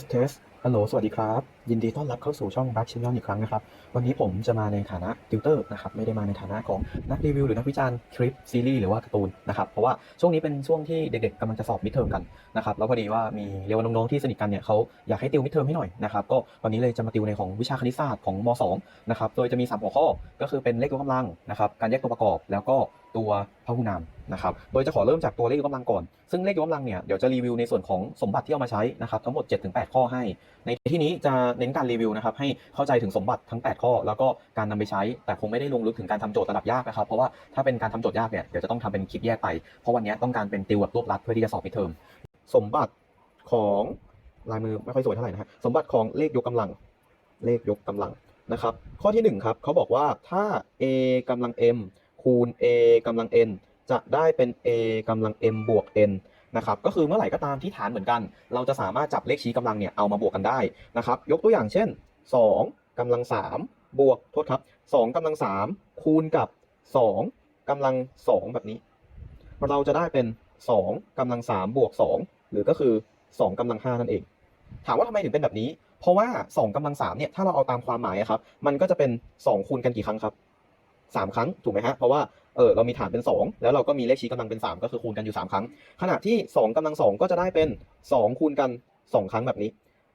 สเทสฮัลโหล สวัสดีครับ ยินดีต้อนรับเข้าสู่ช่องบัคชิมยอนอีกครั้งนะครับ วันนี้ผมจะมาในฐานะติวเตอร์นะครับ ไม่ได้มาในฐานะของนักรีวิวหรือนักวิจารณ์คลิปซีรีส์หรือว่าการ์ตูนนะครับ เพราะว่าช่วงนี้เป็นช่วงที่เด็กๆกำลังจะสอบมิดเทอมกันนะครับ แล้วพอดีว่ามีเรียกว่าน้องๆที่สนิทกันเนี่ยเขาอยากให้ติวมิดเทอมให้หน่อยนะครับ ก็วันนี้เลยจะมาติวในของวิชาคณิตศาสตร์ของม .2 นะครับ โดยจะมี 3 หัวข้อ ก็คือเป็นเลขยกกำลังนะครับ การแยกตัวประกอบ แล้วก็ตัวพหุนามนะครับ โดยจะขอเริ่มจากตัวเลขยกกำลังก่อน ซึ่งเลขยกกำลังเนี่ยเดี๋ยวจะรีวิวในส่วนของสมบัติที่เอามาใช้นะครับทั้งหมด 7-8 ข้อให้ ในที่นี้จะเน้นการรีวิวนะครับให้เข้าใจถึงสมบัติทั้ง 8 ข้อ แล้วก็การนำไปใช้ แต่คงไม่ได้ลงลึกถึงการทำโจทย์ระดับยากนะครับ เพราะว่าถ้าเป็นการทำโจทย์ยากเนี่ยเดี๋ยวจะต้องทำเป็นคลิปแยกไป เพราะวันนี้ต้องการเป็นติวแบบรวบรัดเพื่อที่จะสอบปิดเทอม สมบัติของลายมือไม่ค่อยสวยเท่าไหร่นะฮะสมบัติของเลขยกกำลัง เลขยกกำลังนะครับ ข้อที่หนึ่งครับเขาบอกว่าถ้า a กำลัง m คูณ a กำลัง n จะได้เป็น a กำลัง m บวก n นะครับก็คือเมื่อไหร่ก็ตามที่ฐานเหมือนกัน เราจะสามารถจับเลขชี้กำลังเนี่ยเอามาบวกกันได้นะครับยกตัวอย่างเช่น 2กำลัง 3 บวกโทษครับ2กำลัง 3 คูณกับ 2กำลัง 2 แบบนี้ เราจะได้เป็น 2กำลัง 3 บวก 2 หรือก็คือ 2กำลัง 5 นั่นเอง ถามว่าทำไมถึงเป็นแบบนี้ เพราะว่า 2กำลัง3เนี่ยถ้าเราเอาตามความหมายครับมันก็จะเป็น 2 คูณกันกี่ครั้งครับ 3 ครั้งถูกไหมฮะเพราะว่าเออเรามีฐานเป็น 2 แล้วเราก็มีเลขชี้กำลังเป็น 3 ก็คือคูณกันอยู่ 3 ครั้ง ขณะที่ 2กำลัง 2 ก็จะได้เป็น 2 คูณกัน 2 ครั้งแบบนี้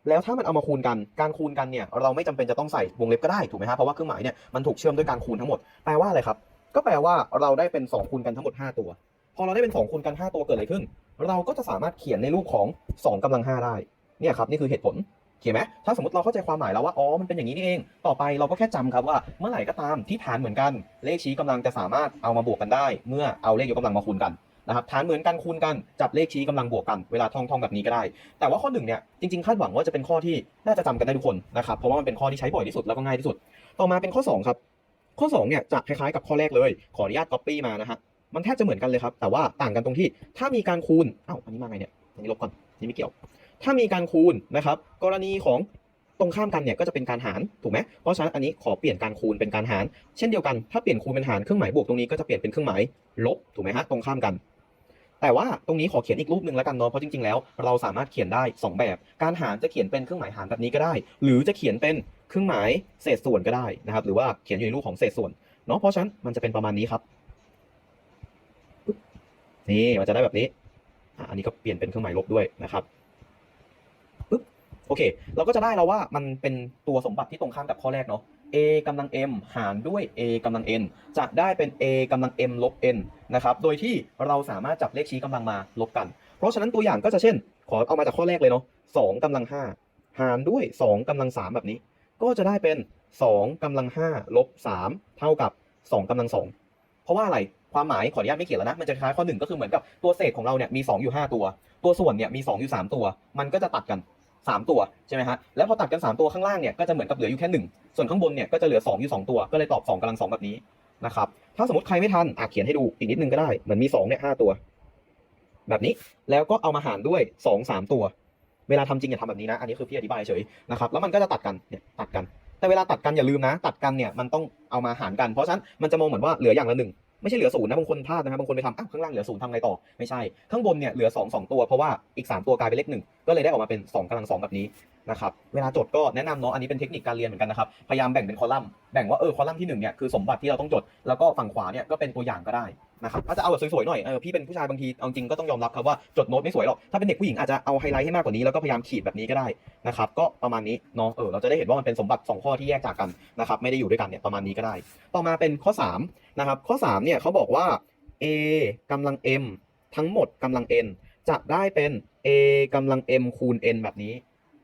แล้วถ้ามันเอามาคูณกันการคูณกันเนี่ยเราไม่จำเป็นจะต้องใส่วงเล็บก็ได้ถูกไหมฮะเพราะว่าเครื่องหมายเนี่ยมันถูกเชื่อมด้วยการคูณทั้งหมดแปลว่าอะไรครับ ก็แปลว่าเราได้เป็น 2 คูณกันทั้งหมด 5 ตัว พอเราได้เป็น 2 คูณกัน 5 ตัวเกิดอะไรขึ้น เราก็จะสามารถเขียนในรูปของ2กำลัง5ได้เนี่ยครับนี่คือเหตุผล โอเคไหมถ้าสมมติเราเข้าใจความหมายแล้วว่าอ๋อมันเป็นอย่างนี้นี่เอง ต่อไปเราก็แค่จำครับว่าเมื่อไหร่ก็ตามที่ฐานเหมือนกัน เลขชี้กำลังจะสามารถเอามาบวกกันได้ เมื่อเอาเลขยกกำลังมาคูณกันนะครับฐานเหมือนกันคูณกันจับเลขชี้กำลังบวกกันเวลาท่องท่องแบบนี้ก็ได้ แต่ว่าข้อหนึ่งเนี่ยจริงๆคาดหวังว่าจะเป็นข้อที่น่าจะจำกันได้ทุกคนนะครับเพราะว่ามันเป็นข้อที่ใช้บ่อยที่สุดแล้วก็ง่ายที่สุด ต่อมาเป็นข้อสองครับ ข้อสองเนี่ยจะคล้ายๆกับข้อแรกเลย ขออนุญาต copy มานะฮะมันแทบจะเหมือนกันเลยครับแต่ว่าต่างกันตรงที่ถ้ามีการคูณอ้าวอันนี้มาไงเนี่ยอันนี้ลบก่อนนี่ไม่เกี่ยว ถ้ามีการคูณนะครับ กรณีของตรงข้ามกันเนี่ยก็จะเป็นการหารถูกไหมเพราะฉะนั้นอันนี้ขอเปลี่ยนการคูณเป็นการหาร เช่นเดียวกันถ้าเปลี่ยนคูณเป็นหารเครื่องหมายบวกตรงนี้ก็จะเปลี่ยนเป็นเครื่องหมายลบถูกไหมฮะตรงข้ามกัน แต่ว่าตรงนี้ขอเขียนอีกรูปหนึ่งแล้วกันเนาะเพราะจริงๆแล้วเราสามารถเขียนได้ 2 แบบ การหารจะเขียนเป็นเครื่องหมายหารแบบนี้ก็ได้ หรือจะเขียนเป็นเครื่องหมายเศษส่วนก็ได้นะครับ หรือว่าเขียนอยู่ในรูปของเศษส่วนเนาะเพราะฉะนั้นมันจะเป็นประมาณนี้ครับนี่มันจะได้แบบนี้อันนี้ก็เปลี่ยนเป็นเครื่องหมายลบด้วยนะครับ อเค เราก็จะได้แล้วว่ามันเป็นตัวสมบัติที่ตรงข้ามกับข้อแรกเนาะ a กำลัง m หารด้วย a กำลัง n จะได้เป็น a กำลัง m ลบ n นะครับ โดยที่เราสามารถจับเลขชี้กำลังมาลบกัน เพราะฉะนั้นตัวอย่างก็จะเช่น ขอเอามาจากข้อแรกเลยเนาะ2กำลัง5หารด้วย 2กำลัง3แบบนี้ ก็จะได้เป็น2กำลัง5ลบ3เท่ากับ 2กำลัง2เพราะว่าอะไรความหมายขออนุญาตไม่เขียนแล้วนะมันจะคล้ายข้อหนึ่งก็คือเหมือนกับตัวเศษของเราเนี่ยมี 2 อยู่ 5 ตัว ตัวส่วนเนี่ยมี 2 อยู่ 3 ตัว มันก็จะตัดกัน 3 ตัวใช่ไหมฮะแล้วพอตัดกัน 3 ตัวข้างล่างเนี่ยก็จะเหมือนกับเหลืออยู่แค่ 1 ส่วนข้างบนเนี่ยก็จะเหลือ 2 อยู่ 2 ตัว ก็เลยตอบ2กำลัง2แบบนี้นะครับถ้าสมมติใครไม่ทันอะเขียนให้ดูอีกนิดนึงก็ได้เหมือนมี2เนี่ย5ตัว แบบนี้แล้วก็เอามาหารด้วย 2 3 ตัว เวลาทำจริงอย่าทำแบบนี้นะ อันนี้คือพี่อธิบายเฉยนะครับแล้วมันก็จะตัดกันเนี่ยตัดกัน แต่เวลาตัดกันอย่าลืมนะ ตัดกันเนี่ยมันต้องเอามาหารกันเพราะฉะนั้นมันจะมองเหมือนว่าเหลืออย่างละหนึ่ง ไม่ใช่เหลือศูนย์นะบางคนพลาดนะครับบางคนไปทำอ้าวข้างล่างเหลือศูนย์ทำไงต่อไม่ใช่ข้างบนเนี่ยเหลือ2องสองตัวเพราะว่าอีก 3 ตัวกลายเป็นเลขหนึ่งก็เลยได้ออกมาเป็น2กำลังสองแบบนี้ นะครับเวลาจดก็แนะนำเนาะอันนี้เป็นเทคนิคการเรียนเหมือนกันนะครับพยายามแบ่งเป็นคอลัมน์แบ่งว่าเออคอลัมน์ที่หนึ่งเนี่ยคือสมบัติที่เราต้องจดแล้วก็ฝั่งขวาเนี่ยก็เป็นตัวอย่างก็ได้นะครับถ้าจะเอาแบบสวยๆหน่อยเออพี่เป็นผู้ชายบางทีเอาจริงก็ต้องยอมรับครับว่าจดโน้ตไม่สวยหรอกถ้าเป็นเด็กผู้หญิงอาจจะเอาไฮไลท์ให้มากกว่านี้แล้วก็พยายามขีดแบบนี้ก็ได้นะครับก็ประมาณนี้เนาะเออเราจะได้เห็นว่ามันเป็นสมบัติสองข้อที่แยกจากกันนะครับไม่ได้อยู่ด้วยกันเนี่ยประมาณนี้ก็ได้ ต่อมาเป็นข้อสามนะครับข้อสามเนี่ยเขาบอกว่า a กำลัง m ทั้งหมดกำลัง n จะได้เป็น a กำลัง m คูณ n แบบนี้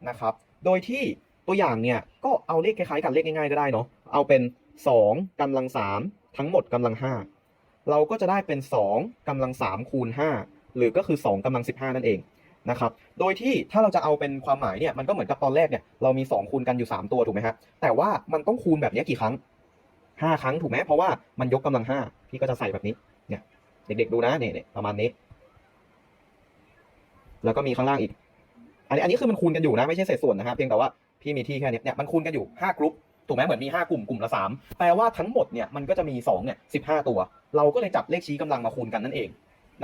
นะครับ โดยที่ตัวอย่างเนี่ยก็เอาเลขคล้ายๆ กันเลขง่ายๆก็ได้เนาะ เอาเป็น 2กำลัง 3 ทั้งหมดกำลัง 5 เราก็จะได้เป็น 2กำลัง 3 คูณ 5 หรือก็คือ 2กำลัง 15 นั่นเองนะครับ โดยที่ถ้าเราจะเอาเป็นความหมายเนี่ยมันก็เหมือนกับตอนแรกเนี่ยเรามี 2 คูณกันอยู่ 3 ตัวถูกไหมฮะแต่ว่ามันต้องคูณแบบนี้กี่ครั้ง 5 ครั้งถูกไหมเพราะว่ามันยกกำลัง 5 พี่ก็จะใส่แบบนี้เนี่ยเด็กๆดูนะเนี่ยประมาณนี้ แล้วก็มีข้างล่างอีก อันนี้อันนี้คือมันคูณกันอยู่นะไม่ใช่เศษส่วนนะครับเพียงแต่ว่าพี่มีที่แค่เนี้ยเนี่ยมันคูณกันอยู่5กรุ๊ปถูกไหมเหมือนมี 5 กลุ่มกลุ่มละ 3 แปลว่าทั้งหมดเนี่ยมันก็จะมี2เนี่ย15ตัว เราก็เลยจับเลขชี้กำลังมาคูณกันนั่นเอง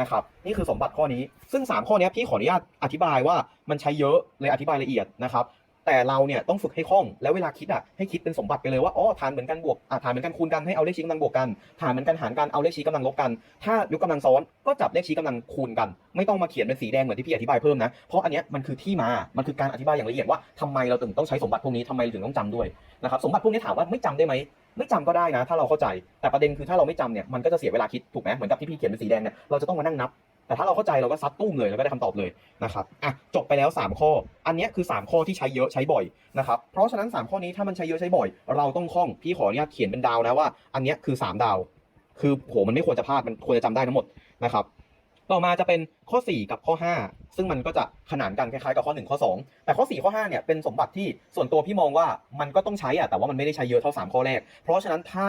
นะครับนี่คือสมบัติข้อนี้ซึ่ง 3 ข้อนี้พี่ขออนุญาตอธิบายว่ามันใช้เยอะเลยอธิบายละเอียดนะครับ แต่เราเนี่ยต้องฝึกให้คล่องแล้วเวลาคิดอะให้คิดเป็นสมบัติไปเลยว่าอ๋อฐานเหมือนกันบวกอะฐานเหมือนกันคูณกันให้เอาเลขชี้กำลังบวกกันฐานเหมือนกันหารกันเอาเลขชี้กำลังลบกัน ถ้ายกกำลังซ้อนก็จับเลขชี้กำลังคูณกัน ไม่ต้องมาเขียนเป็นสีแดงเหมือนที่พี่อธิบายเพิ่มนะเพราะอันเนี้ยมันคือที่มามันคือการอธิบายอย่างละเอียดว่าทำไมเราถึงต้องใช้สมบัติพวกนี้ทำไมเราถึงต้องจำด้วยนะครับสมบัติพวกนี้ถามว่าไม่จำได้ไหมไม่จำก็ได้นะ ถ้าเราเข้าใจแต่ประเด็นคือถ้าเราไม่จำเนี่ยมันก็จะเสียเวลาคิดถูกไหมเหมือนกับที่พี่เขียนเป็นสีแดงเนี่ยเราจะต้องมานั่งนับ แต่ถ้าเราเข้าใจเราก็ซัดตุ้มเลยแล้วก็ได้คำตอบเลยนะครับอะจบไปแล้ว 3 ข้อ อันเนี้ยคือ 3 ข้อที่ใช้เยอะใช้บ่อยนะครับเพราะฉะนั้น 3 ข้อนี้ถ้ามันใช้เยอะใช้บ่อย เราต้องคล่องพี่ขออนุญาตเขียนเป็นดาวนะว่า อันเนี้ยคือ 3 ดาว คือโหมันไม่ควรจะพลาดมันควรจะจำได้ทั้งหมดนะครับ ต่อมาจะเป็นข้อ 4 กับข้อ 5 ซึ่งมันก็จะขนานกันคล้ายๆกับข้อ 1 ข้อ 2 แต่ข้อ 4 ข้อ5เนี่ยเป็นสมบัติที่ส่วนตัวพี่มองว่ามันก็ต้องใช้อะแต่ว่ามันไม่ได้ใช้เยอะเท่า 3 ข้อแรก เพราะฉะนั้นถ้า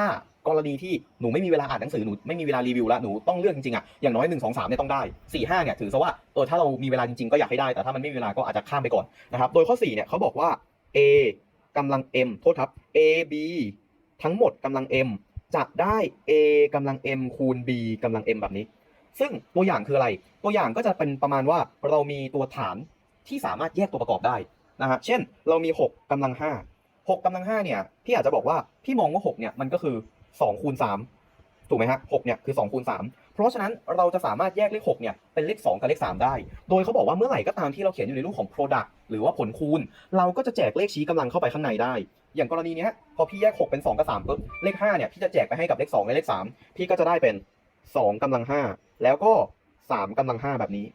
กรณีที่หนูไม่มีเวลาอ่านหนังสือหนูไม่มีเวลารีวิวแล้วหนูต้องเลือกจริงๆอะอย่างน้อย 1 2 3เนี่ยต้องได้ 4 5เนี่ยถือซะว่าเออถ้าเรามีเวลาจริงๆก็อยากให้ได้แต่ถ้ามันไม่มีเวลาก็อาจจะข้ามไปก่อนนะครับโดยข้อ4เนี่ยเขาบอกว่า a กำลัง m โทษครับ a b ทั้งหมดกำลัง m จะได้ a กำลัง m คูณ b กำลัง m แบบนี้ ซึ่งตัวอย่างคืออะไร ตัวอย่างก็จะเป็นประมาณว่าเรามีตัวฐานที่สามารถแยกตัวประกอบได้นะฮะ เช่น เรามี 6กำลัง 5 6กำลัง 5 เนี่ย พี่อาจจะบอกว่าพี่มองว่า 6 เนี่ย มันก็คือ2คูณ3ถูกไหมฮะ6เนี่ยคือ2คูณ3เพราะฉะนั้นเราจะสามารถแยกเลข 6 เนี่ย เป็นเลข 2 กับเลข 3 ได้ โดยเขาบอกว่าเมื่อไหร่ก็ตามที่เราเขียนอยู่ในรูปของ product หรือว่าผลคูณ เราก็จะแจกเลขชี้กำลังเข้าไปข้างในได้ อย่างกรณีนี้พอพี่แยก 6 เป็น 2 กับ3ปุ๊บ เลข 5 เนี่ย พี่จะแจกไปให้กับเลข 2 และเลข 3 พี่ก็จะได้เป็น2กำลัง5 แล้วก็3กำลัง5แบบนี้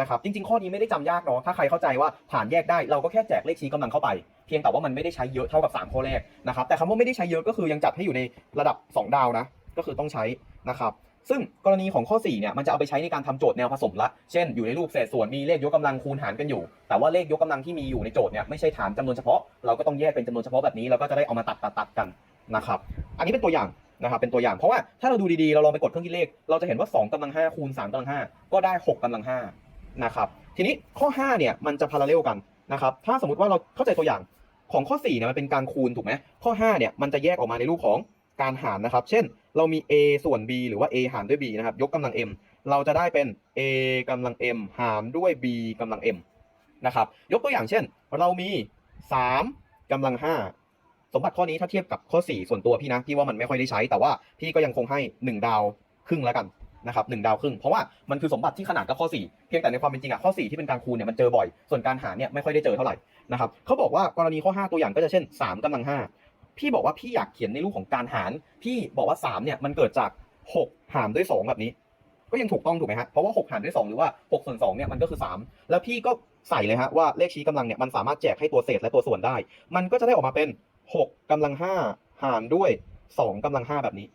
นะครับจริงๆ ข้อนี้ไม่ได้จำยากเนาะถ้าใครเข้าใจว่าฐานแยกได้เราก็แค่แจกเลขชี้กำลังเข้าไป เพียงแต่ว่ามันไม่ได้ใช้เยอะเท่ากับ 3 ข้อแรกนะครับแต่คำว่าไม่ได้ใช้เยอะก็คือยังจัดให้อยู่ในระดับ 2 ดาวนะก็คือต้องใช้นะครับซึ่งกรณีของข้อ4เนี่ยมันจะเอาไปใช้ในการทำโจทย์แนวผสมละเช่นอยู่ในรูปเศษส่วนมีเลขยกกำลังคูณหารกันอยู่ แต่ว่าเลขยกกำลังที่มีอยู่ในโจทย์เนี่ยไม่ใช่ฐานจำนวนเฉพาะเราก็ต้องแยกเป็นจำนวนเฉพาะแบบนี้แล้วก็จะได้เอามาตัดตัดตัดกันนะครับอันนี้เป็นตัวอย่าง นะครับเป็นตัวอย่างเพราะว่าถ้าเราดูดีๆ เราลองไปกดเครื่องคิดเลข เราจะเห็นว่า 2กำลัง5คูณ3กำลัง5ก็ได้ 6กำลัง5นะครับทีนี้ข้อ5เนี่ยมันจะพาราเรลกันนะครับถ้าสมมติว่าเราเข้าใจตัวอย่างของข้อ4เนี่ยมันเป็นการคูณถูกไหมข้อ5เนี่ยมันจะแยกออกมาในรูปของการหารนะครับ เช่น เรามี a ส่วน b หรือว่า a หารด้วย b นะครับ ยกกำลัง m เราจะได้เป็น a กำลัง m หารด้วย b กำลัง m นะครับ ยกตัวอย่างเช่น เรามี 3กำลัง 5 สมบัติข้อนี้ถ้าเทียบกับข้อ 4 ส่วนตัวพี่นะพี่ว่ามันไม่ค่อยได้ใช้ แต่ว่าพี่ก็ยังคงให้ 1 ดาวครึ่งแล้วกันนะครับหดาวครึ่งเพราะว่ามันคือสมบัติที่ขนาดกับข้อ 4 เพียงแต่ในความเป็นจริงอะข้อ 4 ที่เป็นการคูณเนี่ยมันเจอบ่อย ส่วนการหารเนี่ยไม่ค่อยได้เจอเท่าไหร่นะครับเขาบอกว่ากรณีข้อ 5 ตัวอย่างก็จะเช่น 3กำลัง 5 พี่บอกว่าพี่อยากเขียนในรูปของการหารพี่บอกว่า3เนี่ยมันเกิดจาก 6 หารด้วย 2 แบบนี้ ก็ยังถูกต้องถูกไหมฮะเพราะว่า 6 หารด้วย 2 หรือว่า6ส่วน2เนี่ยมันก็คือ 3 แล้วพี่ก็ใส่เลยฮะว่าเลขชี้กำลังเนี่ยมันสามารถแจกให้ตัวเศษและตัวส่วนได้ มันก็จะได้ออกมาเป็น 6กำลัง5หารด้วย2กำลัง5แบบนี้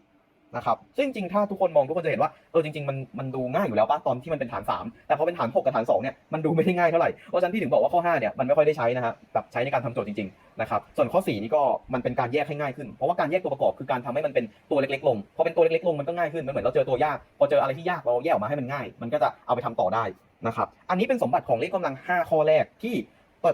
นะครับ ซึ่งจริงๆถ้าทุกคนมองทุกคนจะเห็นว่าเออจริงๆมันมันดูง่ายอยู่แล้วป่ะตอนที่มันเป็นฐาน 3 แต่พอเป็นฐาน 6 กับฐาน2เนี่ยมันดูไม่ได้ง่ายเท่าไหร่เพราะฉะนั้นพี่ถึงบอกว่าข้อ5เนี่ยมันไม่ค่อยได้ใช้นะฮะแบบใช้ในการทำโจทย์จริงๆนะครับส่วนข้อ4นี่ก็มันเป็นการแยกให้ง่ายขึ้นเพราะว่าการแยกตัวประกอบคือการทำให้มันเป็นตัวเล็กๆลงพอเป็นตัวเล็กๆลงมันก็ง่ายขึ้นมันเหมือนเราเจอตัวยากพอเจออะไรที่ยากเราแยกออกมาให้มันง่าย มันก็จะเอาไปทำต่อได้นะครับอันนี้เป็นสมบัติของเลขกำลัง 5 ข้อแรกที่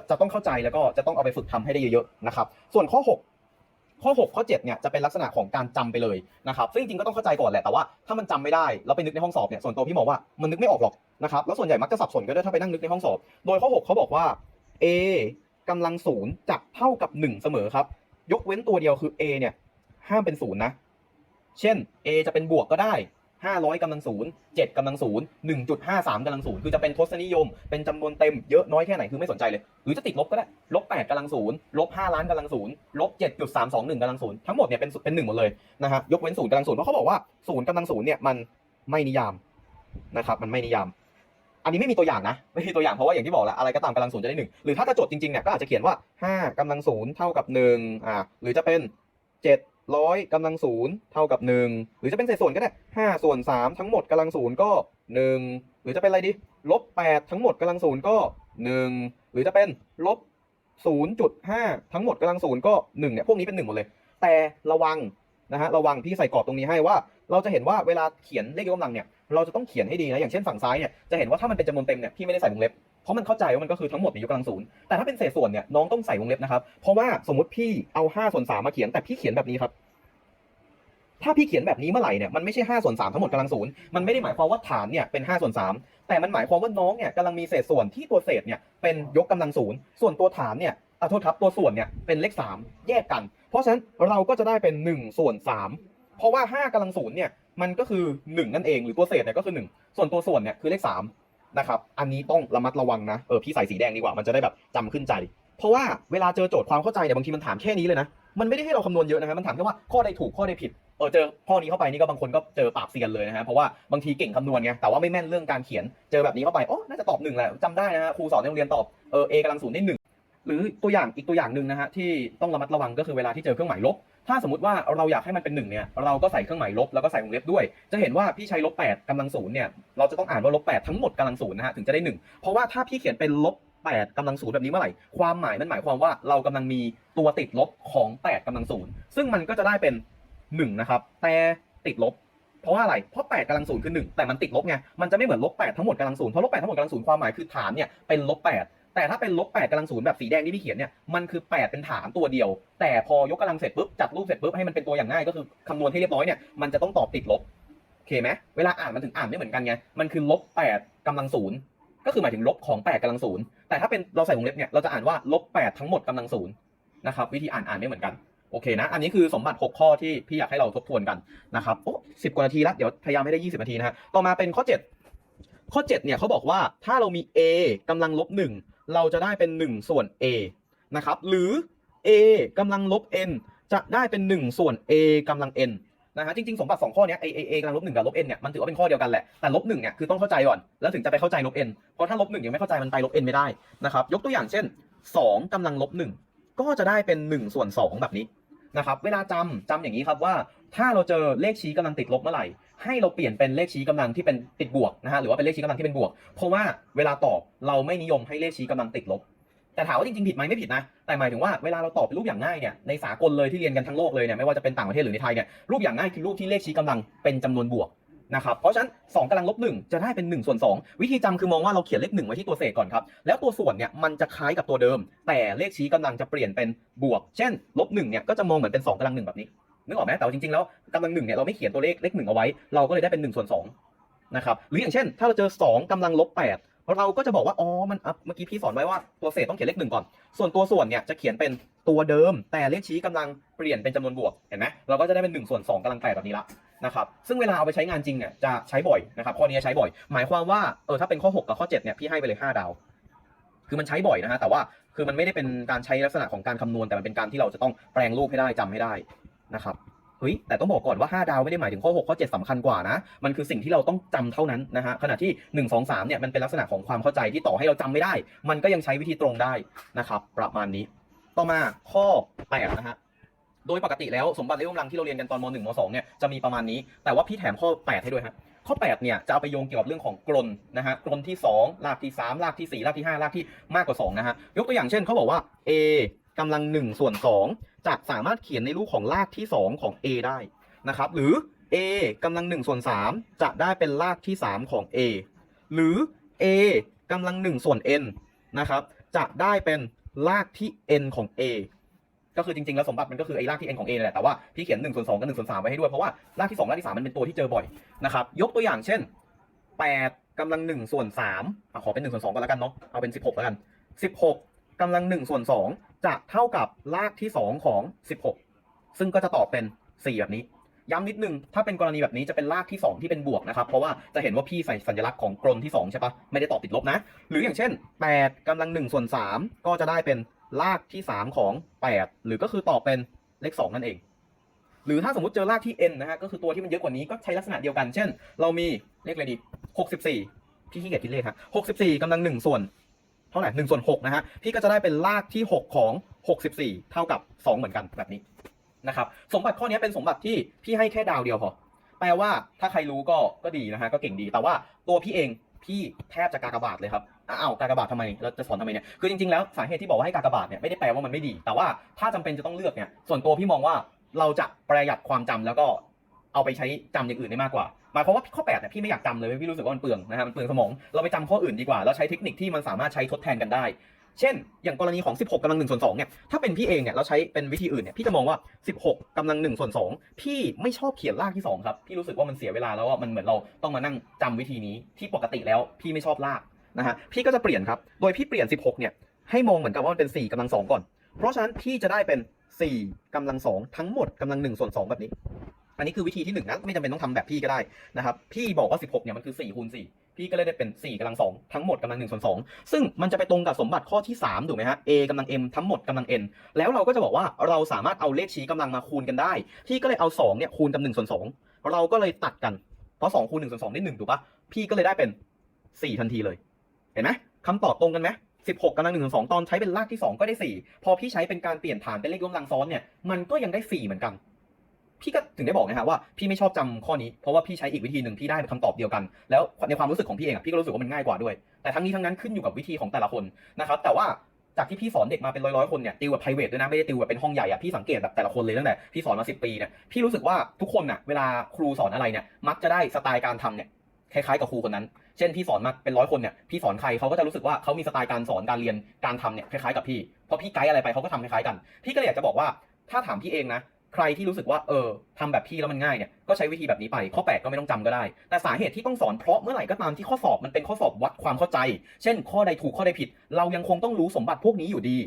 จะต้องเข้าใจแล้วก็จะต้องเอาไปฝึกทำให้ได้เยอะๆนะครับ ส่วนข้อ 6 ข้อ 6 ข้อ 7เนี่ยจะเป็นลักษณะของการจำไปเลยนะครับซึ่งจริงก็ต้องเข้าใจก่อนแหละแต่ว่าถ้ามันจำไม่ได้เราไปนึกในห้องสอบเนี่ยส่วนตัวพี่มองว่ามันนึกไม่ออกหรอกนะครับแล้วส่วนใหญ่มักจะสับสนก็ได้ถ้าไปนั่งนึกในห้องสอบ โดยข้อ 6 เขาบอกว่า a กำลังศูนย์จะเท่ากับ 1 เสมอครับ ยกเว้นตัวเดียวคือ a เนี่ยห้ามเป็นศูนย์นะ เช่น a จะเป็นบวกก็ได้ 500กำลังศูนย์7กำลังศูนย์1.53กำลังศูนย์คือจะเป็นทศนิยม เป็นจำนวนเต็มเยอะน้อยแค่ไหนคือไม่สนใจเลย หรือจะติดลบก็ได้ ลบ8กำลังศูนย์ลบ5ล้านกำลังศูนย์ลบ7.321กำลังศูนย์ทั้งหมดเนี่ยเป็นเป็นหนึ่งหมดเลยนะฮะยกเว้นศูนย์กำลังศูนย์เพราะเขาบอกว่าศูนย์กำลังศูนย์เนี่ยมันไม่นิยามนะครับมันไม่นิยาม อันนี้ไม่มีตัวอย่างนะ ไม่มีตัวอย่างเพราะว่าอย่างที่บอกแล้วอะไรก็ตามกำลังศูนย์จะได้หนึ่งหรือถ้าจะจดจริงๆเนี่ยก็อาจจะเขียนว่า5กำลังศูนย์เท่ากับ1อ่าหรือจะเป็น 700กำลังศูนย์เท่ากับ 1 หรือจะเป็นเศษส่วนก็ได้5ส่วน 3 ทั้งหมดกำลังศูนย์ก็ 1 หรือจะเป็นอะไรดีลบ8ทั้งหมดกำลังศูนย์ก็ 1 หรือจะเป็นลบ0.5 ทั้งหมดกำลังศูนย์ก็1เนี่ยพวกนี้เป็น1หมดเลย แต่ระวังนะฮะระวังพี่ใส่กรอบตรงนี้ให้ว่า เราจะเห็นว่าเวลาเขียนเลขยกกำลังเนี่ยเราจะต้องเขียนให้ดีนะอย่างเช่นฝั่งซ้ายเนี่ยจะเห็นว่าถ้ามันเป็นจำนวนเต็มเนี่ยพี่ไม่ได้ใส่วงเล็บ เพราะมันเข้าใจว่ามันก็คือทั้งหมดในยกกำลังศูนย์แต่ถ้าเป็นเศษส่วนเนี่ยน้องต้องใส่วงเล็บนะครับ เพราะว่าสมมติพี่เอา5ส่วน3มาเขียนแต่พี่เขียนแบบนี้ครับ ถ้าพี่เขียนแบบนี้เมื่อไหร่เนี่ยมันไม่ใช่5ส่วน3ทั้งหมดกำลังศูนย์มันไม่ได้หมายความว่าฐานเนี่ยเป็น5ส่วน3แต่มันหมายความว่าน้องเนี่ยกำลังมีเศษส่วนที่ตัวเศษเนี่ยเป็นยกกำลังศูนย์ส่วนตัวฐานเนี่ยอะโทษครับตัวส่วนเนี่ยเป็นเลข 3 แยกกัน เพราะฉะนั้นเราก็จะได้เป็น1ส่วน3เพราะว่า5กำลังศูนย์เนี่ยมันก็คือ 1 นั่นเองหรือตัวเศษเนี่ยก็คือ 1 ส่วนตัวส่วนเนี่ยคือเลข 3 นะครับ อันนี้ต้องระมัดระวังนะ เออพี่ใส่สีแดงดีกว่า มันจะได้แบบจำขึ้นใจ เพราะว่าเวลาเจอโจทย์ความเข้าใจเนี่ยบางทีมันถามแค่นี้เลยนะ มันไม่ได้ให้เราคำนวณเยอะนะครับ มันถามแค่ว่าข้อใดถูกข้อใดผิด เออเจอข้อนี้เข้าไปนี่ก็บางคนก็เจอปากเซียนเลยนะฮะ เพราะว่าบางทีเก่งคำนวณไง แต่ว่าไม่แม่นเรื่องการเขียน เจอแบบนี้เข้าไป โอ้ น่าจะตอบหนึ่งแหละจำได้นะฮะ ครูสอนในโรงเรียนตอบ เออเอกำลังศูนย์ได้หนึ่ง หรือตัวอย่างอีกตัวอย่างหนึ่งนะฮะที่ต้องระมัดระวังก็คือเวลาที่เจอเครื่องหมายลบ ถ้าสมมติว่าเราอยากให้มันเป็นหนึ่งเนี่ยเราก็ใส่เครื่องหมายลบแล้วก็ใส่วงเล็บด้วย จะเห็นว่าพี่ใช้ลบแปดกำลังศูนย์เนี่ยเราจะต้องอ่านว่าลบแปดทั้งหมดกำลังศูนย์นะฮะถึงจะได้หนึ่งเพราะว่าถ้าพี่เขียนเป็นลบ8กำลังศูนย์แบบนี้เมื่อไหร่ความหมายมันหมายความว่าเรากำลังมีตัวติดลบของ8กำลังศูนย์ซึ่งมันก็จะได้เป็น1นะครับแต่ติดลบเพราะว่าอะไร เพราะ8กำลังศูนย์คือ1แต่มันติดลบไง มันจะไม่เหมือนลบ8ทั้งหมดกำลังศูนย์เพราะลบ8ทั้งหมดกำลังศูนย์ความหมายคือฐานเนี่ยเป็นลบ8 แต่ถ้าเป็นลบ8กำลังศูนย์แบบสีแดงที่พี่เขียนเนี่ยมันคือ8เป็นฐานตัวเดียว แต่พอยกกำลังเสร็จปุ๊บจัดรูปเสร็จปุ๊บให้มันเป็นตัวอย่างง่ายก็คือคำนวณให้เรียบร้อยเนี่ยมันจะต้องตอบติดลบโอเคไหมเวลาอ่านมันถึงอ่านไม่เหมือนกันไงมันคือลบ8กำลังศูนย์ก็คือหมายถึงลบของ8กำลังศูนย์แต่ถ้าเป็นเราใส่วงเล็บเนี่ยเราจะอ่านว่าลบ8ทั้งหมดกำลังศูนย์นะครับวิธีอ่านอ่านไม่เหมือนกันโอเคนะ อันนี้คือสมบัติ 6 ข้อที่พี่อยากให้เราทบทวนกันนะครับ โอ้สิบกว่านาทีแล้ว เดี๋ยวพยายามให้ได้ 20 นาทีนะฮะ ต่อมาเป็นข้อ 7 ข้อ 7 เนี่ยเขาบอกว่าถ้าเรามี a กำลังลบ1 เราจะได้เป็น 1 ส่วน a นะครับ หรือ a กำลังลบ n จะได้เป็น 1 ส่วน a กำลัง n นะฮะจริงๆ สมบัติ 2 ข้อนี้ a a a กำลังลบ1กับลบ n เนี่ยมันถือว่าเป็นข้อเดียวกันแหละ แต่ลบ1เนี่ยคือต้องเข้าใจก่อน แล้วถึงจะไปเข้าใจลบ n เพราะถ้าลบ1ยังไม่เข้าใจมันไปลบ n ไม่ได้นะครับ ยกตัวอย่างเช่น 2กำลังลบ 1 ก็จะได้เป็น 1 ส่วน 2 แบบนี้นะครับ เวลาจำจำอย่างนี้ครับว่า ถ้าเราเจอเลขชี้กำลังติดลบเมื่อไหร่ ให้เราเปลี่ยนเป็นเลขชี้กำลังที่เป็นติดบวกนะฮะหรือว่าเป็นเลขชี้กำลังที่เป็นบวก เพราะว่าเวลาตอบเราไม่นิยมให้เลขชี้กำลังติดลบ แต่ถามว่าจริงๆผิดไหมไม่ผิดนะ แต่หมายถึงว่าเวลาเราตอบเป็นรูปอย่างง่ายเนี่ยในสากลเลยที่เรียนกันทั้งโลกเลยเนี่ยไม่ว่าจะเป็นต่างประเทศหรือในไทยเนี่ยรูปอย่างง่ายคือรูปที่เลขชี้กำลังเป็นจำนวนบวกนะครับเพราะฉะนั้น2กำลังลบ1จะได้เป็น1ส่วน2 วิธีจำคือมองว่าเราเขียนเลข1ไว้ที่ตัวเศษก่อนครับ แล้วตัวส่วนเนี่ยมันจะคล้ายกับตัวเดิม แต่เลขชี้กำลังจะเปลี่ยนเป็นบวก เช่นลบ1เนี่ยก็จะมองเหมือนเป็น2กำลัง1แบบนี้ นึกออกไหมแต่ว่าจริงๆแล้วกำลังหนึ่งเนี่ยเราไม่เขียนตัวเลขเลขหนึ่งเอาไว้ เราก็เลยได้เป็นหนึ่งส่วนสองนะครับหรืออย่างเช่น ถ้าเราเจอสองกำลังลบแปดเราก็จะบอกว่า อ๋อ มันอะเมื่อกี้พี่สอนไว้ว่าตัวเศษต้องเขียนเลขหนึ่งก่อน ส่วนตัวส่วนเนี่ยจะเขียนเป็นตัวเดิม แต่เลขชี้กำลังเปลี่ยนเป็นจำนวนบวก เห็นไหมเราก็จะได้เป็นหนึ่งส่วนสองกำลังแปดแบบนี้ละนะครับ ซึ่งเวลาเอาไปใช้งานจริงเนี่ยจะใช้บ่อยนะครับ ข้อนี้ใช้บ่อย หมายความว่า เออ ถ้าเป็นข้อ 6 กับข้อ 7เนี่ย พี่ให้ไปเลย 5 ดาว คือมันใช้บ่อยนะฮะ แต่ว่า คือมันไม่ได้เป็นการใช้ลักษณะของการคำนวณ แต่มันเป็นการที่เราจะต้องแปลงรูปให้ได้จำให้ได้ นะครับเฮ้ยแต่ต้องบอกก่อนว่า 5 ดาวไม่ได้หมายถึงข้อ 6 ข้อ 7สำคัญกว่านะ มันคือสิ่งที่เราต้องจำเท่านั้นนะฮะขณะที่ 1 2 3เนี่ยมันเป็นลักษณะของความเข้าใจที่ต่อให้เราจำไม่ได้ มันก็ยังใช้วิธีตรงได้นะครับประมาณนี้ ต่อมาข้อ8นะฮะโดยปกติแล้วสมบัติเลขกำลังที่เราเรียนกันตอนม .1 ม .2 เนี่ยจะมีประมาณนี้ แต่ว่าพี่แถมข้อ 8 ให้ด้วยฮะข้อ 8 เนี่ยจะเอาไปโยงเกี่ยวกับเรื่องของกลนนะฮะกลนที่2รากที่3รากที่4รากที่5รากที่มากกว่า 2 นะฮะยกตัวอย่างเช่นเขาบอกว่า a กำลัง1ส่วน2จะสามารถเขียนในรูปของรากที่2ของ a ได้นะครับหรือ a กำลัง1ส่วน3จะได้เป็นรากที่3ของ a หรือ a กำลัง1ส่วน n นะครับจะได้เป็นรากที่ n ของ a ก็คือจริงๆแล้วสมบัติมันก็คือไอ้รากที่ n ของ a นั่แหละแต่ว่าพี่เขียน1ส่วน2กับ1ส่วน3ไว้ให้ด้วยเพราะว่ารากที่2รากที่3มันเป็นตัวที่เจอบ่อยนะครับยกตัวอย่างเช่น 8กำลัง1ส่วน3อะขอเป็น1ส่วน2ก็แล้วกันเนาะเอาเป็น 16แล้วกัน 16กำลัง1ส่วน2 จะเท่ากับรากที่ 2 ของ 16 ซึ่งก็จะตอบเป็น 4 แบบนี้ ย้ำนิดนึง ถ้าเป็นกรณีแบบนี้จะเป็นรากที่ 2 ที่เป็นบวกนะครับ เพราะว่าจะเห็นว่าพี่ใส่สัญลักษณ์ของกลนที่ 2 ใช่ปะไม่ได้ตอบติดลบนะ หรืออย่างเช่น 8กำลัง1ส่วน3 ก็จะได้เป็นรากที่ 3 ของ 8 หรือก็คือตอบเป็นเลข 2 นั่นเอง หรือถ้าสมมติเจอรากที่ n นะฮะก็คือตัวที่มันเยอะกว่านี้ก็ใช้ลักษณะเดียวกัน เช่น เรามีเลขอะไรดี 64 พี่ขี้เกียจคิดเลขฮะ64กำลัง1ส่วน เท่าไหร่1ส่วน6นะฮะพี่ก็จะได้เป็นรากที่6ของ64เท่ากับ2เหมือนกันแบบนี้นะครับสมบัติข้อนี้เป็นสมบัติที่พี่ให้แค่ดาวเดียวพอแปลว่าถ้าใครรู้ก็ก็ดีนะฮะก็เก่งดี แต่ว่าตัวพี่เองพี่แทบจะกากบาทเลยครับอ้าวกากบาททำไมเราจะสอนทำไมเนี่ยคือจริงๆแล้วสาเหตุที่บอกว่าให้กากบาทเนี่ยไม่ได้แปลว่ามันไม่ดี แต่ว่าถ้าจำเป็นจะต้องเลือกเนี่ยส่วนตัวพี่มองว่าเราจะประหยัดความจำแล้วก็เอาไปใช้จำอย่างอื่นได้มากกว่า หมายความว่าข้อ8เนี่ยพี่ไม่อยากจำเลยพี่รู้สึกว่ามันเปลืองนะฮะมันเปลืองสมองเราไปจำข้ออื่นดีกว่าแล้วใช้เทคนิคที่มันสามารถใช้ทดแทนกันได้ เช่น อย่างกรณีของ 16กำลัง1ส่วน2เนี่ยถ้าเป็นพี่เองเนี่ยเราใช้เป็นวิธีอื่นเนี่ยพี่จะมองว่า 16กำลัง1ส่วน2พี่ไม่ชอบเขียนรากที่2ครับพี่รู้สึกว่ามันเสียเวลาแล้วว่ามันเหมือนเราต้องมานั่งจำวิธีนี้ที่ปกติแล้วพี่ไม่ชอบรากนะฮะพี่ก็จะเปลี่ยนครับโดยพี่เปลี่ยน 16เนี่ยให้มองเหมือนกับว่ามันเป็น4กำลัง2ก่อน เพราะฉะนั้นพี่จะได้เป็น4กำลัง2ทั้งหมดกำลัง1ส่วน2แบบนี้ อันนี้คือวิธีที่หนึ่งนะไม่จำเป็นต้องทำแบบพี่ก็ได้นะครับ พี่บอกว่า 16เนี่ยมันคือ4คูณ4พี่ก็เลยได้เป็น 4กำลัง2ทั้งหมดกำลัง1ส่วน2ซึ่งมันจะไปตรงกับสมบัติข้อที่ 3 ถูกไหมฮะ a กำลัง m ทั้งหมดกำลัง n แล้วเราก็จะบอกว่าเราสามารถเอาเลขชี้กำลังมาคูณกันได้ พี่ก็เลยเอา2เนี่ยคูณกับ1ส่วน2เราก็เลยตัดกัน เพราะ2คูณ1ส่วน2ได้1ถูกปะพี่ก็เลยได้เป็น 4 ทันทีเลย เห็นไหมคำตอบตรงกันไหม16กำลัง1ส่วน2ตอนใช้เป็นรากที่ 2 ก็ได้ 4 พอพี่ใช้เป็นการเปลี่ยนฐานเป็นเลขยกกำลังซ้อนเนี่ยมันก็ยังได้ 4 เหมือนกัน พี่ก็ถึงได้บอกนะฮะว่าพี่ไม่ชอบจำข้อนี้เพราะว่าพี่ใช้อีกวิธีหนึ่งพี่ได้คำตอบเดียวกัน แล้วในความรู้สึกของพี่เองอะพี่ก็รู้สึกว่ามันง่ายกว่าด้วย แต่ทั้งนี้ทั้งนั้นขึ้นอยู่กับวิธีของแต่ละคนนะครับแต่ว่าจากที่พี่สอนเด็กมาเป็นร้อยๆคนเนี่ยติวแบบ private ด้วยนะไม่ได้ติวแบบเป็นห้องใหญ่อะพี่สังเกตแบบแต่ละคนเลยตั้งแต่พี่สอนมา10ปีเนี่ยพี่รู้สึกว่าทุกคนน่ะเวลาครูสอนอะไรเนี่ยมักจะได้สไตล์การทำเนี่ยคล้ายๆกับครูคนนั้น เช่นพี่สอนมาเป็นร้อยคนเนี่ยพี่สอนใครเขาก็จะรู้สึกว่าเขามีสไตล์การสอนการเรียนการทำเนี่ยคล้ายๆกับพี่เพราะพี่ไกด์อะไรไปเขาก็ทำคล้ายๆกัน พี่ก็เลยอยากจะบอกว่าถ้าถามพี่เองนะ ใครที่รู้สึกว่าเออทำแบบพี่แล้วมันง่ายเนี่ยก็ใช้วิธีแบบนี้ไปข้อ 8 ก็ไม่ต้องจำก็ได้ แต่สาเหตุที่ต้องสอนเพราะเมื่อไหร่ก็ตามที่ข้อสอบมันเป็นข้อสอบวัดความเข้าใจ เช่น ข้อใดถูกข้อใดผิด เรายังคงต้องรู้สมบัติพวกนี้อยู่ดี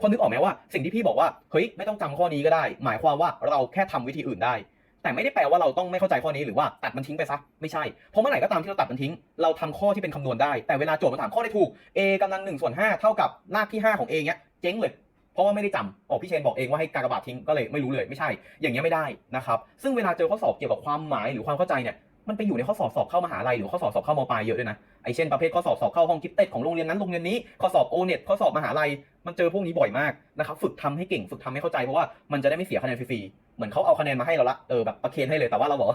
พอนึกออกไหมว่าสิ่งที่พี่บอกว่าเฮ้ยไม่ต้องจำข้อนี้ก็ได้ หมายความว่าเราแค่ทำวิธีอื่นได้ แต่ไม่ได้แปลว่าเราต้องไม่เข้าใจข้อนี้หรือว่าตัดมันทิ้งไปซะไม่ใช่เพราะเมื่อไหร่ก็ตามที่เราตัดมันทิ้ง เราทำข้อที่เป็นคำนวณได้แต่เวลาโจทย์มาถามข้อใดถูก a กำลัง1ส่วน5เท่ากับรากที่ 5 ของ a เนี้ยเจ๊งเลย เพราะว่าไม่ได้จำอ๋อพี่เชนบอกเองว่าให้กากบาททิ้งก็เลยไม่รู้เลยไม่ใช่ อย่างเงี้ยไม่ได้นะครับซึ่งเวลาเจอข้อสอบเกี่ยวกับความหมายหรือความเข้าใจเนี่ยมันไปอยู่ในข้อสอบสอบเข้ามหาลัยหรือข้อสอบสอบเข้ามปลายเยอะด้วยนะไอเช่นประเภทข้อสอบสอบเข้าห้องกิฟเต็ดของโรงเรียนนั้นโรงเรียนนี้ข้อสอบโอเน็ตข้อสอบมหาลัย มันเจอพวกนี้บ่อยมากนะครับฝึกทำให้เก่งฝึกทำให้เข้าใจเพราะว่ามันจะได้ไม่เสียคะแนนฟรีๆเหมือนเขาเอาคะแนนมาให้เราละเออแบบประเคนให้เลยแต่ว่าเราบอก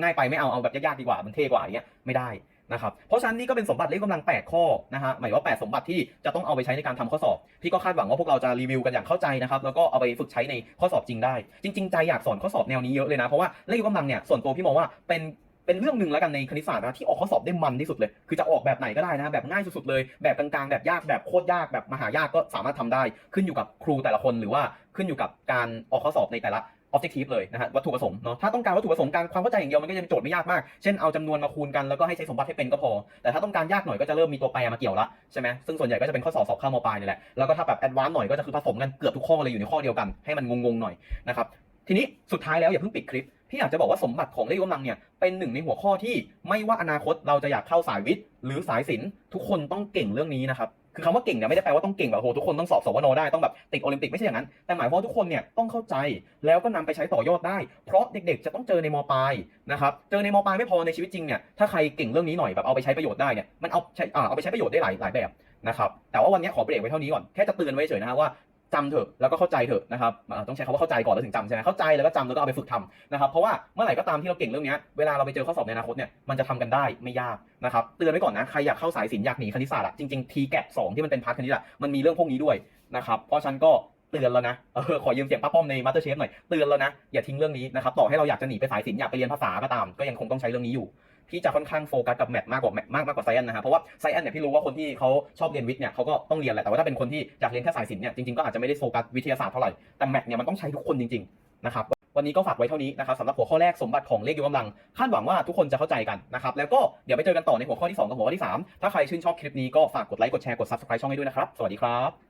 ง่ายไปไม่เอาเอาแบบยากๆดีกว่ามันเท่กว่าอย่างเงี้ยไม่ได้ นะครับเพราะฉะนั้นนี่ก็เป็นสมบัติเลขกำลัง 8 ข้อนะฮะหมายว่า 8 สมบัติที่จะต้องเอาไปใช้ในการทำข้อสอบ พี่ก็คาดหวังว่าพวกเราจะรีวิวกันอย่างเข้าใจนะครับแล้วก็เอาไปฝึกใช้ในข้อสอบจริงได้ จริงๆใจอยากสอนข้อสอบแนวนี้เยอะเลยนะเพราะว่าเลขกำลังเนี่ยส่วนตัวพี่มองว่าเป็นเป็นเรื่องหนึ่งแล้วกันในคณิตศาสตร์นะที่ออกข้อสอบได้มันที่สุดเลย คือจะออกแบบไหนก็ได้นะแบบง่ายสุดๆเลย แบบกลางๆ แบบยากแบบโคตรยากแบบมหายากก็สามารถทำได้ ขึ้นอยู่กับครูแต่ละคนหรือว่าขึ้นอยู่กับการออกข้อสอบในแต่ละ objective เลยนะฮะวัตถุประสงค์เนาะถ้าต้องการวัตถุประสงค์การความเข้าใจอย่างเดียวมันก็จะเป็นโจทย์ไม่ยากมาก เช่นเอาจำนวนมาคูณกันแล้วก็ให้ใช้สมบัติให้เป็นก็พอ แต่ถ้าต้องการยากหน่อยก็จะเริ่มมีตัวแปรมาเกี่ยวละใช่ไหมซึ่งส่วนใหญ่ก็จะเป็นข้อสอบสอบเข้ามปลายนี่แหละแล้วก็ถ้าแบบ advanced หน่อยก็จะคือผสมกันเกือบทุกข้อเลยอยู่ในข้อเดียวกันให้มันงงๆหน่อยนะครับทีนี้สุดท้ายแล้วอย่าเพิ่งปิดคลิปพี่อยากจะบอกว่าสมบัติของเลขกำลังเนี่ยเป็นหนึ่งในหัวข้อที่ไม่ว่าอนาคตเราจะอยากเข้าสายวิทย์ หรือสายศิลป์ทุกคนต้องเก่งเรื่องนี้นะครับ คือคำว่าเก่งเนี่ยไม่ได้แปลว่าต้องเก่งแบบโหทุกคนต้องสอบสวนได้ต้องแบบติดโอลิมปิกไม่ใช่อย่างนั้น แต่หมายความว่าทุกคนเนี่ยต้องเข้าใจแล้วก็นำไปใช้ต่อยอดได้ เพราะเด็กๆ จะต้องเจอในมปลายนะครับเจอในมปลายไม่พอในชีวิตจริงเนี่ยถ้าใครเก่งเรื่องนี้หน่อยแบบเอาไปใช้ประโยชน์ได้เนี่ยมันเอาใช้อ่าเอาไปใช้ประโยชน์ได้หลายหลายแบบนะครับแต่ว่าวันนี้ขอเบรกไว้เท่านี้ก่อนแค่จะเตือนไว้เฉยนะว่า จำเถอะแล้วก็เข้าใจเถอะนะครับต้องใช้คำว่าเข้าใจก่อนแล้วถึงจำใช่ไหมเข้าใจแล้วก็จำแล้วก็เอาไปฝึกทำนะครับเพราะว่าเมื่อไหร่ก็ตามที่เราเก่งเรื่องนี้เวลาเราไปเจอข้อสอบในอนาคตเนี่ยมันจะทำกันได้ไม่ยากนะครับเตือนไว้ก่อนนะใครอยากเข้าสายศิลป์อยากหนีคณิตศาสตร์อะจริงๆ t g a t 2ที่มันเป็นพาร์ทคณิตอะมันมีเรื่องพวกนี้ด้วยนะครับเพราะฉันก็เตือนแล้วนะเออขอยืมเสียงป้าป้อมในมาสเตอร์เชฟหน่อยเตือนแล้วนะอย่าทิ้งเรื่องนี้นะครับต่อให้เราอยากจะหนีไปสายศิลป์อยากไปเรียนภาษาก็ตามก็ยังคงต้องใช้เรื่องนี้อยู่ พี่จะค่อนข้างโฟกัสกับแมทมากกว่าแมทมากมากกว่าไซแอนนะครับเพราะว่าไซแอนเนี่ยพี่รู้ว่าคนที่เขาชอบเรียนวิทย์เนี่ยเขาก็ต้องเรียนแหละแต่ว่าถ้าเป็นคนที่อยากเรียนแค่สายศิลป์เนี่ยจริงๆก็อาจจะไม่ได้โฟกัสวิทยาศาสตร์เท่าไหร่แต่แมทเนี่ยมันต้องใช้ทุกคนจริงๆนะครับวันนี้ก็ฝากไว้เท่านี้นะครับสำหรับหัวข้อแรกสมบัติของเลขยกกำลัง คาดหวังว่าทุกคนจะเข้าใจกันนะครับแล้วก็เดี๋ยวไปเจอกันต่อในหัวข้อที่สองกับหัวข้อที่สามถ้าใครชื่นชอบคลิปนี้ก็ฝากกดไลค์กดแชร์กด subscribe ช่องให้ด้วยนะครับสวัสดีครับ